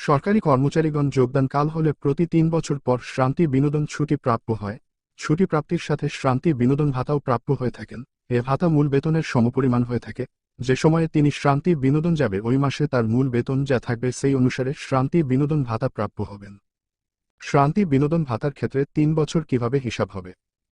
সরকারি কর্মচারীগণ যোগদান কাল হলে প্রতি তিন বছর পর শ্রান্তি বিনোদন ছুটি প্রাপ্য হয়। ছুটি প্রাপ্তির সাথে শ্রান্তি বিনোদন ভাতাও প্রাপ্য হয়ে থাকেন। এ ভাতা মূল বেতনের সমপরিমাণ হয়ে থাকে। যে সময়ে তিনি শ্রান্তি বিনোদন যাবে, ওই মাসে তার মূল বেতন যা থাকবে সেই অনুসারে শ্রান্তি বিনোদন ভাতা প্রাপ্য হবেন। শ্রান্তি বিনোদন ভাতার ক্ষেত্রে তিন বছর কীভাবে হিসাব হবে?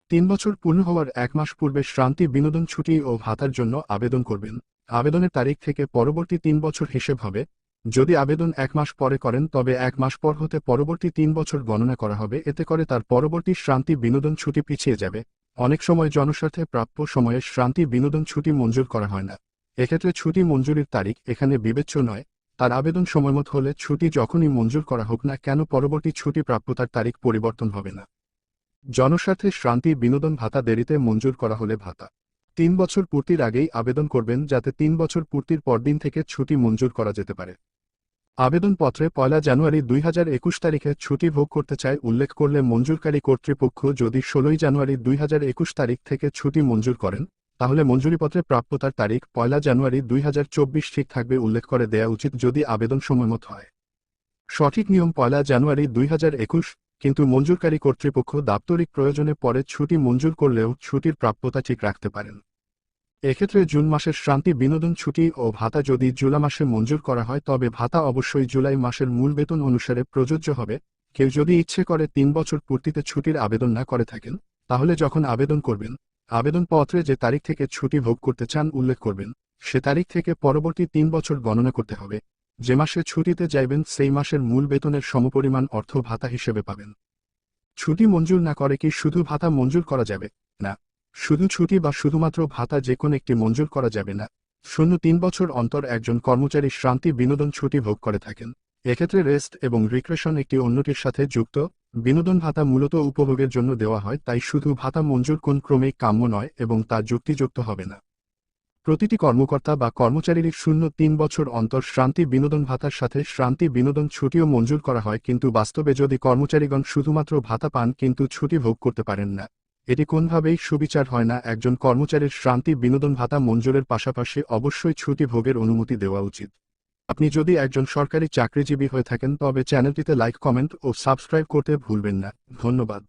তিন বছর পূর্ণ হওয়ার এক মাস পূর্বে শ্রান্তি বিনোদন ছুটি ও ভাতার জন্য আবেদন করবেন। আবেদনের তারিখ থেকে পরবর্তী তিন বছর হিসেব হবে। যদি আবেদন এক মাস পরে করেন, তবে এক মাস পর হতে পরবর্তী তিন বছর গণনা করা হবে। এতে করে তার পরবর্তী শ্রান্তি বিনোদন ছুটি পিছিয়ে যাবে। অনেক সময় জনস্বার্থে প্রাপ্য সময়ে শ্রান্তি বিনোদন ছুটি মঞ্জুর করা হয় না। এক্ষেত্রে ছুটি মঞ্জুরির তারিখ এখানে বিবেচ্য নয়। তার আবেদন সময়মত হলে ছুটি যখনই মঞ্জুর করা হোক না কেন পরবর্তী ছুটি প্রাপ্যতার তারিখ পরিবর্তন হবে না। জনস্বার্থে শ্রান্তি বিনোদন ভাতা দেরিতে মঞ্জুর করা হলে ভাতা। তিন বছর পূর্তির আগেই আবেদন করবেন যাতে তিন বছর পূর্তির পরদিন থেকে ছুটি মঞ্জুর করা যেতে পারে। আবেদনপত্রে পয়লা জানুয়ারি দুই হাজার একুশ তারিখে ছুটি ভোগ করতে চায় উল্লেখ করলে মঞ্জুরকারী কর্তৃপক্ষ যদি ষোলোই জানুয়ারি দুই একুশ তারিখ থেকে ছুটি মঞ্জুর করেন, তাহলে মঞ্জুরিপত্রে প্রাপ্যতার তারিখ পয়লা জানুয়ারি দুই হাজার চব্বিশ ঠিক থাকবে উল্লেখ করে দেয়া উচিত যদি আবেদন সময়মত হয়। সঠিক নিয়ম পয়লা জানুয়ারি দুই হাজার একুশ, কিন্তু মঞ্জুরকারী কর্তৃপক্ষ দাপ্তরিক প্রয়োজনে পরে ছুটি মঞ্জুর করলেও ছুটির প্রাপ্যতা ঠিক রাখতে পারেন। এক্ষেত্রে জুন মাসের শ্রান্তি বিনোদন ছুটি ও ভাতা যদি জুলাই মাসে মঞ্জুর করা হয়, তবে ভাতা অবশ্যই জুলাই মাসের মূল বেতন অনুসারে প্রযোজ্য হবে। কেউ যদি ইচ্ছে করে তিন বছর পূর্তিতে ছুটির আবেদন না করে থাকেন, তাহলে যখন আবেদন করবেন, আবেদনপত্রে যে তারিখ থেকে ছুটি ভোগ করতে চান উল্লেখ করবেন। সে তারিখ থেকে পরবর্তী তিন বছর গণনা করতে হবে। যে মাসে ছুটিতে যাইবেন, সেই মাসের মূল বেতনের সমপরিমাণ অর্থ ভাতা হিসেবে পাবেন। ছুটি মঞ্জুর না করে কি শুধু ভাতা মঞ্জুর করা যাবে? না। শুধু ছুটি বা শুধুমাত্র ভাতা যে কোনো একটি মঞ্জুর করা যাবে না। শূন্য তিন বছর অন্তর একজন কর্মচারী শ্রান্তি বিনোদন ছুটি ভোগ করে থাকেন। এক্ষেত্রে রেস্ট এবং রিক্রেশন একটি অন্যটির সাথে যুক্ত। বিনোদন ভাতা মূলত উপভোগের জন্য দেওয়া হয়, তাই শুধু ভাতা মঞ্জুর কোন ক্রমেই কাম্য নয় এবং তা যুক্তিযুক্ত হবে না। প্রতিটি কর্মকর্তা বা কর্মচারীর শূন্য তিন বছর অন্তর শ্রান্তি বিনোদন ভাতার সাথে শ্রান্তি বিনোদন ছুটিও মঞ্জুর করা হয়, কিন্তু বাস্তবে যদি কর্মচারীগণ শুধুমাত্র ভাতা পান, কিন্তু ছুটি ভোগ করতে পারেন না। এটি কোনভাবেই সুবিচার হয় না, একজন কর্মচারীর শ্রান্তি বিনোদন ভাতা মঞ্জুরের পাশাপাশি অবশ্যই ছুটি ভোগের অনুমতি দেওয়া উচিত। আপনি যদি একজন সরকারি চাকরিজীবী হয়ে থাকেন, তবে চ্যানেলটিতে লাইক, কমেন্ট ও সাবস্ক্রাইব করতে ভুলবেন না। ধন্যবাদ।